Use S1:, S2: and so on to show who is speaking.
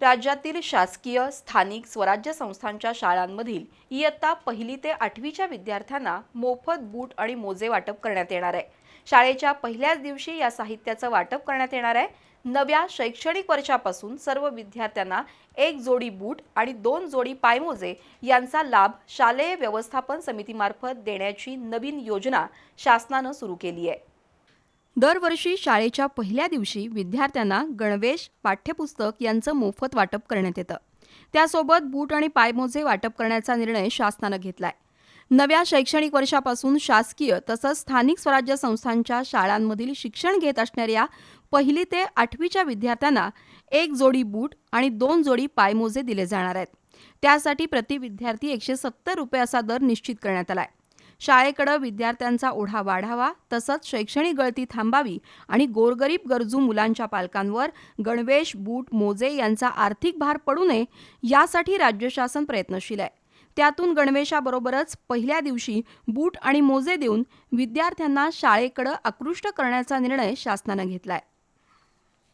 S1: राज्यातील शासकीय स्थानिक स्वराज्य संस्थांच्या शाळांमधील इयत्ता पहिली ते आठवीच्या विद्यार्थ्यांना मोफत बूट आणि मोजे वाटप करण्यात येणार आहे. शाळेच्या पहिल्याच दिवशी या साहित्याचं वाटप करण्यात येणार आहे. नव्या शैक्षणिक वर्षापासून सर्व विद्यार्थ्यांना एक जोडी बूट आणि दोन जोडी पायमोजे यांचा लाभ शालेय व्यवस्थापन समितीमार्फत देण्याची नवीन योजना शासनानं सुरू केली आहे. दरवर्षी शाळेच्या पहिल्या दिवशी विद्यार्थ्यांना गणवेश पाठ्यपुस्तक यांचं मोफत वाटप करण्यात येतं. त्यासोबत बूट आणि पायमोजे वाटप करण्याचा निर्णय शासनानं घेतलाय. नव्या शैक्षणिक वर्षापासून शासकीय तसंच स्थानिक स्वराज्य संस्थांच्या शाळांमधील शिक्षण घेत असणाऱ्या पहिली ते आठवीच्या विद्यार्थ्यांना एक जोडी बूट आणि दोन जोडी पायमोजे दिले जाणार आहेत. त्यासाठी प्रति विद्यार्थी एकशे सत्तर रुपये असा दर निश्चित करण्यात आलाय. शाळेकडं विद्यार्थ्यांचा ओढा वाढावा तसंच शैक्षणिक गळती थांबावी आणि गोरगरीब गरजू मुलांच्या पालकांवर गणवेश बूट मोजे यांचा आर्थिक भार पडू नये यासाठी राज्य शासन प्रयत्नशील आहे. त्यातून गणवेशाबरोबरच पहिल्या दिवशी बूट आणि मोजे देऊन विद्यार्थ्यांना शाळेकडं आकृष्ट करण्याचा निर्णय शासनानं घेतलाय.